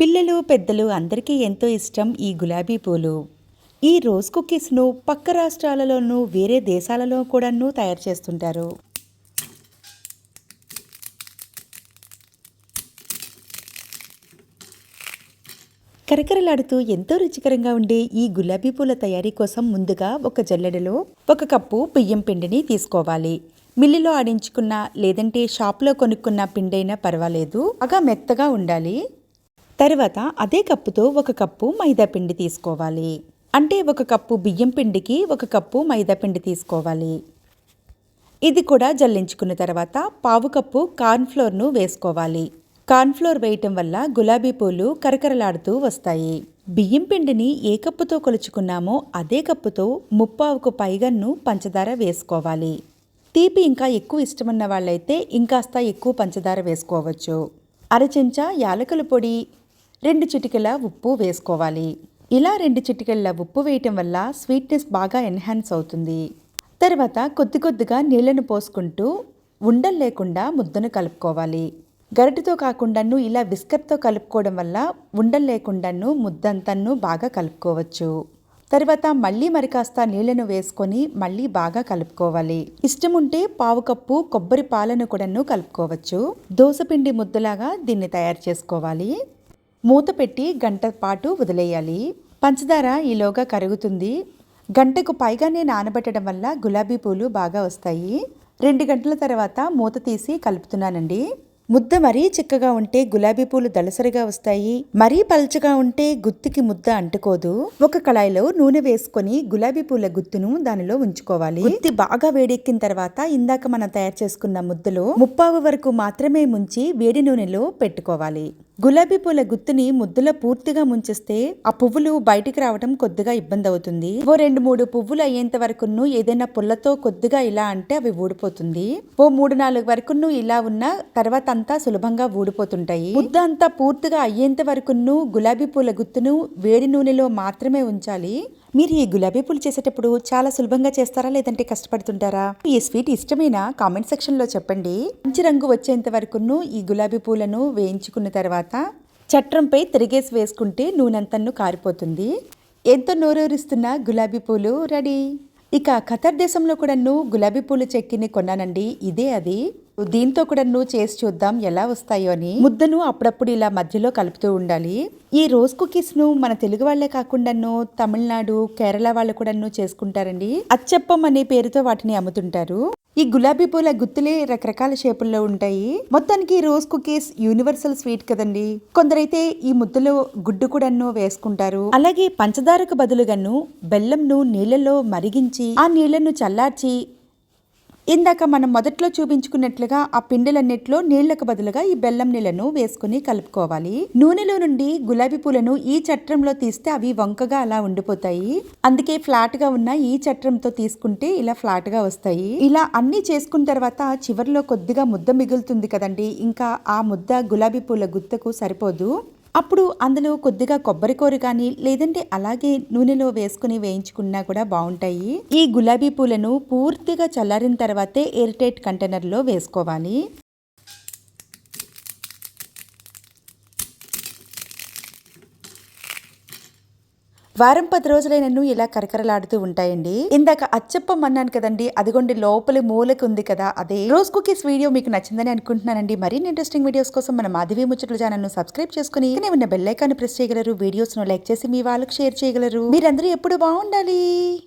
పిల్లలు పెద్దలు అందరికీ ఎంతో ఇష్టం ఈ గులాబీ పూలు. ఈ రోజ్ కుకీస్ను పక్క రాష్ట్రాలలోనూ వేరే దేశాలలో కూడాను తయారు చేస్తుంటారు. కరకరలాడుతూ ఎంతో రుచికరంగా ఉండే ఈ గులాబీ పూల తయారీ కోసం ముందుగా ఒక జల్లెడలో ఒక కప్పు బియ్యం పిండిని తీసుకోవాలి. మిల్లులో ఆడించుకున్న లేదంటే షాప్లో కొనుక్కున్న పిండైనా పర్వాలేదు అగా మెత్తగా ఉండాలి. తర్వాత అదే కప్పుతో ఒక కప్పు మైదా పిండి తీసుకోవాలి. అంటే ఒక కప్పు బియ్యం పిండికి ఒక కప్పు మైదా పిండి తీసుకోవాలి. ఇది కూడా జల్లించుకున్న తర్వాత పావు కప్పు కార్న్ఫ్లోర్ను వేసుకోవాలి. కార్న్ఫ్లోర్ వేయటం వల్ల గులాబీ పూలు కరకరలాడుతూ వస్తాయి. బియ్యం పిండిని ఏ కప్పుతో కొలుచుకున్నామో అదే కప్పుతో ముప్పావుకు పైగన్ను పంచదార వేసుకోవాలి. తీపి ఇంకా ఎక్కువ ఇష్టమన్న వాళ్ళైతే ఇంకాస్త ఎక్కువ పంచదార వేసుకోవచ్చు. అర చెంచా యాలకుల పొడి. రెండు చిటికెల ఉప్పు వేసుకోవాలి. ఇలా రెండు చిటికెళ్ళ ఉప్పు వేయటం వల్ల స్వీట్నెస్ బాగా ఎన్హాన్స్ అవుతుంది. తర్వాత కొద్ది కొద్దిగా నీళ్ళను పోసుకుంటూ ఉండలు లేకుండా ముద్దను కలుపుకోవాలి. గరిటెతో కాకుండాను ఇలా విస్కర్తో కలుపుకోవడం వల్ల ఉండలు లేకుండాను ముద్దంతను బాగా కలుపుకోవచ్చు. తర్వాత మళ్ళీ మరి కాస్త నీళ్ళను వేసుకొని మళ్ళీ బాగా కలుపుకోవాలి. ఇష్టం ఉంటే పావు కప్పు కొబ్బరి పాలను కూడాను కలుపుకోవచ్చు. దోసపిండి ముద్దలాగా దీన్ని తయారు చేసుకోవాలి. మూత పెట్టి గంట పాటు వదిలేయాలి. పంచదార ఈలోగా కరుగుతుంది. గంటకు పైగానే నానబెట్టడం వల్ల గులాబీ పూలు బాగా వస్తాయి. రెండు గంటల తర్వాత మూత తీసి కలుపుతున్నానండి. ముద్ద మరీ చిక్కగా ఉంటే గులాబీ పూలు దళసరిగా వస్తాయి. మరీ పల్చగా ఉంటే గుత్తికి ముద్ద అంటుకోదు. ఒక కళాయిలో నూనె వేసుకొని గులాబీ పూల గుత్తును దానిలో ఉంచుకోవాలి. గుత్తి బాగా వేడెక్కిన తర్వాత ఇందాక మనం తయారు చేసుకున్న ముద్దలో ముప్పావు వరకు మాత్రమే ముంచి వేడి నూనెలో పెట్టుకోవాలి. గులాబీ పూల గుత్తుని ముద్దులో పూర్తిగా ముంచేస్తే ఆ పువ్వులు బయటికి రావడం కొద్దిగా ఇబ్బంది అవుతుంది ఓ రెండు మూడు పువ్వులు అయ్యేంత వరకును ఏదైనా పుల్లతో కొద్దిగా ఇలా అంటే అవి ఊడిపోతుంది. ఓ మూడు నాలుగు వరకును ఇలా ఉన్న తర్వాత అంతా సులభంగా ఊడిపోతుంటాయి. ముద్ద అంతా పూర్తిగా అయ్యేంత వరకును గులాబీ పూల గుత్తును వేడి నూనెలో మాత్రమే ఉంచాలి. మీరు ఈ గులాబీ పూలు చేసేటప్పుడు చాలా సులభంగా చేస్తారా లేదంటే కష్టపడుతుంటారా? ఈ స్వీట్ ఇష్టమైన? కామెంట్ సెక్షన్లో చెప్పండి. మంచి రంగు వచ్చేంత వరకును ఈ గులాబీ పూలను వేయించుకున్న తర్వాత చట్రంపై తిరిగేసి వేసుకుంటే నూనెంతన్ను కారిపోతుంది. ఎంతో నోరూరిస్తున్న గులాబీ పూలు రెడీ. ఇక ఖతర్ దేశంలో కూడాను గులాబీ పూలు చెక్కిని కొన్నానండి. ఇదే అది. దీంతో కూడాను చేసి చూద్దాం ఎలా వస్తాయో అని. ముద్దను అప్పుడప్పుడు ఇలా మధ్యలో కలుపుతూ ఉండాలి. ఈ రోజ్ కుకీస్ను మన తెలుగు వాళ్ళే కాకుండాను తమిళనాడు కేరళ వాళ్ళు కూడాను చేసుకుంటారండి. అచ్చప్పం అనే పేరుతో వాటిని అమ్ముతుంటారు. ఈ గులాబీ పూల గుత్తులే రకరకాల షేపుల్లో ఉంటాయి. మొత్తానికి రోజ్ కుకీస్ యూనివర్సల్ స్వీట్ కదండి. కొందరైతే ఈ ముద్దలో గుడ్డు కూడాను వేసుకుంటారు. అలాగే పంచదారకు బదులుగాను బెల్లంను నీళ్ళలో మరిగించి ఆ నీళ్ళను చల్లార్చి ఇందాక మనం మొదట్లో చూపించుకున్నట్లుగా ఆ పిండిలన్నిట్లో నీళ్ళకు బదులుగా ఈ బెల్లం నీళ్ళను వేసుకుని కలుపుకోవాలి. నూనెలో నుండి గులాబీ పూలను ఈ చట్రంలో తీస్తే అవి వంకగా అలా ఉండిపోతాయి. అందుకే ఫ్లాట్గా ఉన్న ఈ చట్రంతో తీసుకుంటే ఇలా ఫ్లాట్గా వస్తాయి. ఇలా అన్ని చేసుకున్న తర్వాత చివరిలో కొద్దిగా ముద్ద మిగులుతుంది కదండి. ఇంకా ఆ ముద్ద గులాబీ పూల గుత్తకు సరిపోదు. అప్పుడు అందులో కొద్దిగా కొబ్బరి కూర కానీ లేదంటే అలాగే నూనెలో వేసుకుని వేయించుకున్నా కూడా బాగుంటాయి. ఈ గులాబీ పూలను పూర్తిగా చల్లారిన తర్వాతే ఎయిర్ టైట్ కంటైనర్లో వేసుకోవాలి. వారం పది రోజులైనను ఇలా కరకరలాడుతూ ఉంటాయండి. ఇందాక అచ్చప్పం అన్నాను కదండి అదిగోండి లోపలి మూలకు ఉంది కదా అదే. రోజ్ కుకీస్ వీడియో మీకు నచ్చిందని అనుకుంటున్నానండి. మరిన్ని ఇంట్రెస్టింగ్ వీడియోస్ కోసం మన మాధవి ముచ్చట్ల ఛానల్ను సబ్స్క్రైబ్ చేసుకుని ఉన్న బెల్లైకాన్ని ప్రెస్ చేయగలరు. వీడియోస్ను లైక్ చేసి మీ వాళ్ళకి షేర్ చేయగలరు. మీరందరూ ఎప్పుడు బాగుండాలి?